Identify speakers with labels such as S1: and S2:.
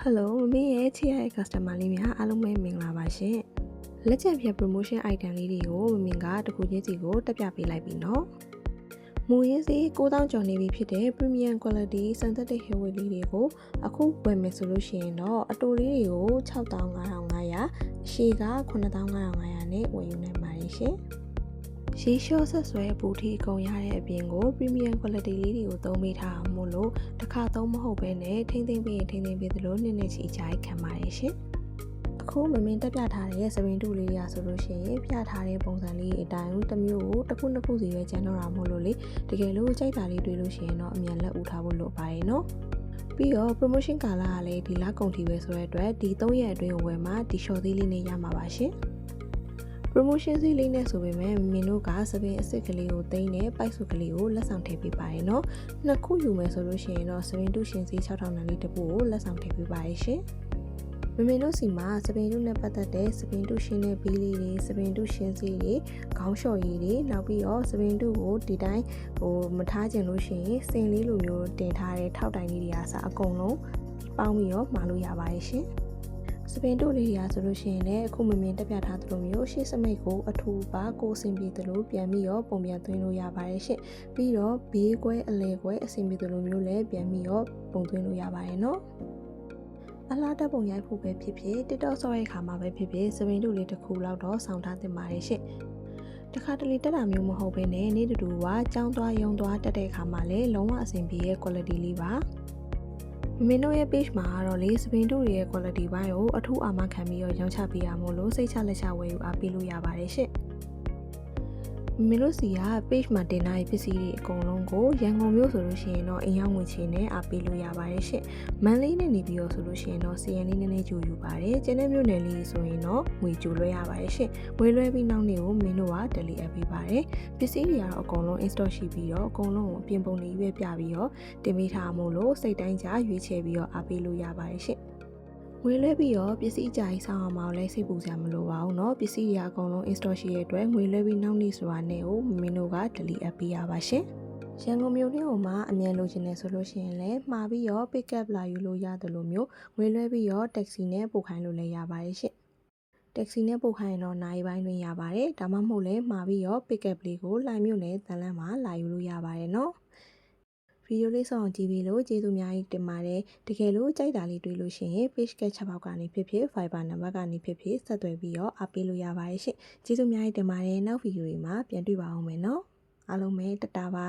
S1: ဟယ်လိုမမေရဲ့ချစ်ရတဲ့ customer လေးများအားလုံးပဲမင်္ဂလာပါရှင်လက်ချက်ဖြတ် promotion item လေးတွေကိုမမင်ကတခုချင်းစီကိုတက်ပြပေးလိုက်ပြီနော်မူရင်းစီ9000ကျော်နေပြီဖြစ်တဲ့ premium quality synthetic hair oil လေးတွေကိုအခုဝယ်မယ်ဆိုလို့ရှိရင်တော့အတိုလေးတွေကို6500အရှိက9500နဲ့ဝယ်ယူနိုင်ပါတယ်ရှင် ရှေးလျှော့ဆက်ဆွဲပူထီအကုန်ရတဲ့အပြင်ကို premium quality လေးတွေကိုသုံးပေးထားအောင်မို့လို့တစ်ခါသုံးမဟုတ်ဘဲနဲ့ထိမ့်သိမ့်ပြီးရင်ထိမ့်သိမ့်ပြီးသလိုနှစ်နှစ်ချီအကြိုက်ခံပါတယ်ရှင်။အခုမမင်းတက်ပြထားတဲ့စပင်တူလေးရဆိုလို့ရှိရင်ပြထားတဲ့ပုံစံလေးအတိုင်းတစ်မျိုးကိုတစ်ခုနှစ်ခုစီပဲကျန်တော့တာမို့လို့လေတကယ်လို့ကြိုက်တာလေးတွေ့လို့ရှိရင်တော့အမြန်လက်ဦးထားဖို့လိုပါတယ်နော်။ပြီးတော့ promotion ကာလကလည်းဒီလကုန်ထီပဲဆိုတဲ့အတွက်ဒီ3ရက်အတွင်းဝယ်မှာဒီ short သေးလေးနဲ့ရမှာပါရှင်။ promotion စီးလေးနဲ့ဆိုပေမဲ့မင်းတို့ကစပင်အစ်စ်ကလေးကိုသိမ်းတဲ့ပိုက်စုကလေးကိုလက်ဆောင်ထည့်ပေးပါရယ်နော်နှစ်ခုယူမယ်ဆိုလို့ရှိရင်တော့စပင်တုရှင်စီ6000နန်းလေးတစ်ပုကိုလက်ဆောင်ထည့်ပေးပါရယ်ရှင်မမင်းတို့စီမှာစပင်တုနဲ့ပတ်သက်တဲ့စပင်တုရှင်တဲ့ဘီးလေးတွေစပင်တုရှင်စီတွေခေါင်းလျှော်ရည်တွေနောက်ပြီးတော့စပင်တုကိုဒီတိုင်းဟိုမထားခြင်းလို့ရှိရင်စင်လေးလိုမျိုးတင်ထားတဲ့ထောက်တိုင်လေးတွေအားစအကုန်လုံးပေါင်းပြီးတော့မှာလို့ရပါတယ်ရှင်စ ပင်တို့လေးရာဆိုလို့ရှိရင်လည်းအခုမမြင်တက်ပြထားသလိုမျိုးရှေ့စမိတ်ကိုအထူပါကိုအဆင်ပြေသလိုပြန်ပြီးတော့ပုံပြန်သွင်းလို့ရပါတယ်ရှင့်ပြီးတော့ဘေးကွဲအလဲကွဲအဆင်ပြေသလိုမျိုးလည်းပြန်ပြီးတော့ပုံသွင်းလို့ရပါတယ်နော်အလားတက်ပုံရိုက်ဖို့ပဲဖြစ်ဖြစ် TikTok ဆော့ရဲ့ခါမှာပဲဖြစ်ဖြစ်စပင်တို့လေးတစ်ခုလောက်တော့ဆောင်းထားတင်ပါတယ်ရှင့်တခါတလေတက်တာမျိုးမဟုတ်ဘဲနဲ့နေ့တူတူကကြောင်းသွားရုံသွားတက်တဲ့အခါမှာလည်းလုံးဝအဆင်ပြေရဲ့ quality လေးပါ မင်းတို့ရဲ့ page မှာကတော့လေစပင်တို့ရဲ့ quality ဘိုင်းကိုအထူးအာမခံပြီးတော့ရောင်းချပေးရမို့လို့စိတ်ချလက်ချဝယ်ယူအားပေးလို့ရပါတယ်ရှင့် မင်းတို့စီက page မှာတင်ထားတဲ့ပစ္စည်းတွေအကုန်လုံးကိုရန်ကုန်မြို့ဆိုလို့ရှိရင်တော့အင်ရောက်ငွေချေနဲ့အားပေးလို့ရပါတယ်ရှင့်မန်လေးနဲ့နေပြီးတော့ဆိုလို့ရှိရင်တော့စီယန်လေးနည်းနည်းကြိုယူပါတယ်ကျန်တဲ့မြို့နယ်လေးဆိုရင်တော့ငွေကြိုလွှဲရပါတယ်ရှင့်ငွေလွှဲပြီးနောက်နေ့ကိုမင်းတို့က delete အပ်ပေးပါတယ်ပစ္စည်းတွေကတော့အကုန်လုံး install ရှိပြီးတော့အကုန်လုံးကိုအပြင်ပုံလေးပဲပြပြီးတော့တင်ပေးထားမို့လို့စိတ်တိုင်းကြရွေးချယ်ပြီးတော့အားပေးလို့ရပါတယ်ရှင့် ငွေလွှဲပြီးတော့ပစ္စည်းအကြိုက်ဆောင်အောင်မအောင်လဲစိတ်ပူစရာမလိုပါဘူးเนาะပစ္စည်းတွေအကုန်လုံး install ရှိရတဲ့အတွက်ငွေလွှဲပြီးနောက်နေ့ဆိုတာနဲ့ကိုမင်းတို့က delete အပ်ပေးရပါရှင်ရန်ကုန်မြို့တွင်းကိုမှအမြန်လိုချင်တယ်ဆိုလို့ရှိရင်လည်းမှာပြီးတော့ pick up လာယူလို့ရတယ်လို့မျိုးငွေလွှဲပြီးတော့ taxi နဲ့ပို့ခိုင်းလို့လည်းရပါတယ်ရှင့်တက္ကစီနဲ့ပို့ခိုင်းရင်တော့နိုင်ပိုင်းတွင်ရပါတယ်ဒါမှမဟုတ်လည်းမှာပြီးတော့ pick up လေးကိုလိုင်းမြို့နယ်တန်လန်းမှာလာယူလို့ရပါတယ်เนาะ ဗီဒီယိုလေးဆောင်ကြည့်ပြီးလို့ကျေးဇူးများကြီးတင်ပါတယ်တကယ်လို့ကြိုက်တာလေးတွေ့လို့ရှိရင် page ကချက်ပေါက်ကနေဖြစ်ဖြစ် Viber နံပါတ်ကနေဖြစ်ဖြစ်ဆက်သွယ်ပြီးတော့အားပေးလို့ရပါတယ်ရှင့်ကျေးဇူးများကြီးတင်ပါတယ်နောက်ဗီဒီယိုတွေမှာပြန်တွေ့ပါအောင်မယ်နော်အားလုံးပဲတတာပါ